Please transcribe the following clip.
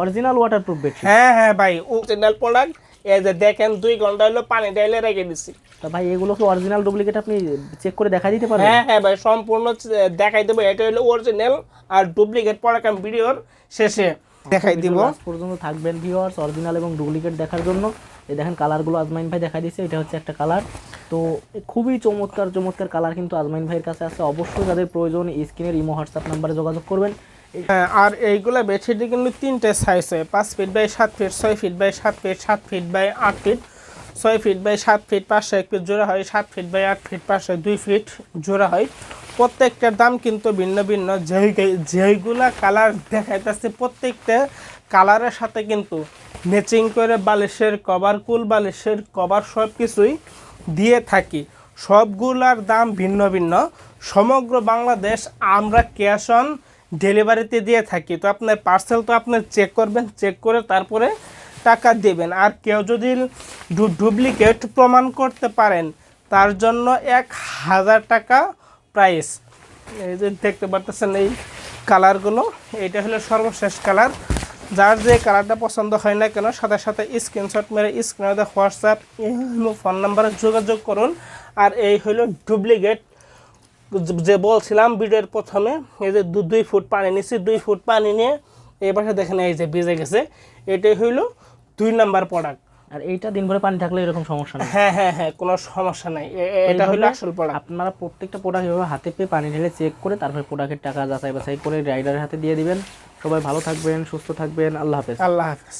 Original waterproof bedsheet হ্যাঁ হ্যাঁ ভাই অরিজিনাল প্রোডাক্ট এই যে দেখেন দুই ঘণ্টা হলো পানি ডাইলে রেখে দিছি। তা ভাই এগুলো কি অরিজিনাল ডুপ্লিকেট আপনি চেক করে দেখা দিতে পারবেন? হ্যাঁ হ্যাঁ ভাই সম্পূর্ণ দেখাই দেবো। এটা হলো অরিজিনাল আর ডুপ্লিকেট প্রোডাক্ট আমি ভিডিওর শেষে দেখাই দিব। পর্যন্ত থাকবেন ভিউয়ার্স অরিজিনাল এবং ডুপ্লিকেট দেখার জন্য। এই দেখেন কালারগুলো আজমাইন ভাই দেখা দিচ্ছে এটা হচ্ছে একটা কালার তো খুবই চমৎকার চমৎকার কালার কিন্তু আজমাইন ভাইয়ের কাছে আছে। অবশ্যই যাদের প্রয়োজন স্ক্রিনের ইমো হোয়াটসঅ্যাপ নাম্বারে যোগাযোগ করবেন। হ্যাঁ আর এইগুলো বেডশিটে কিন্তু তিনটে সাইজ হয়। পাঁচ ফিট বাই সাত ফিট ছয় ফিট বাই সাত ফিট সাত ফিট বাই আট ফিট ছয় ফিট বাই সাত ফিট পাঁচশো এক ফিট জোড়া হয়, সাত ফিট বাই আট ফিট পাঁচশো দুই ফিট জোড়া হয়। প্রত্যেকটার দাম কিন্তু ভিন্ন ভিন্ন। যেই যেইগুলা কালার দেখাইতেছে প্রত্যেকটা কালারের সাথে কিন্তু ম্যাচিং করে বালিশের কভার কুল বালিশের কভার সব কিছুই দিয়ে থাকি। সবগুলার দাম ভিন্ন ভিন্ন। সমগ্র বাংলাদেশ আমরা ক্যাশ অন ডেলিভারিতে দিয়ে থাকি। তো আপনার পার্সেল তো আপনি চেক করবেন চেক করে তারপরে টাকা দেবেন। আর কেউ যদি ডুপ্লিকেট প্রমাণ করতে পারেন, তার জন্য এক হাজার টাকা প্রাইস এই যে দেখতে পারতেছেন এই কালারগুলো এটা হলো সর্বশেষ কালার যার যে কালারটা পছন্দ হয় না কেন, সাথে সাথে স্ক্রিনশট মেরে স্ক্রিনে হোয়াটসঅ্যাপ ফোন নাম্বারে যোগাযোগ করুন। আর এই হলো ডুপ্লিকেট যে বলছিলাম ভিডিওর প্রথমে এই যে দুই ফুট পানি নিচ্ছি দুই ফুট পানি নিয়ে এই পাশে দেখেন এই যে ভিজে গেছে। এটাই হইল দুই নাম্বার প্রোডাক্ট আর এইটা দিন ভরে পানি থাকলে এরকম সমস্যা নেই। হ্যাঁ হ্যাঁ হ্যাঁ কোনো সমস্যা নাই। এটা হলো আসল প্রোডাক্ট আপনারা প্রত্যেকটা প্রোডাক্ট এভাবে হাতে পেয়ে পানি ঢেলে চেক করে তারপরে প্রোডাক্টের টাকা যাচাই বাছাই করে রাইডারের হাতে দিয়ে দিবেন। সবাই ভালো থাকবেন সুস্থ থাকবেন। আল্লাহ হাফেজ। আল্লাহ হাফেজ।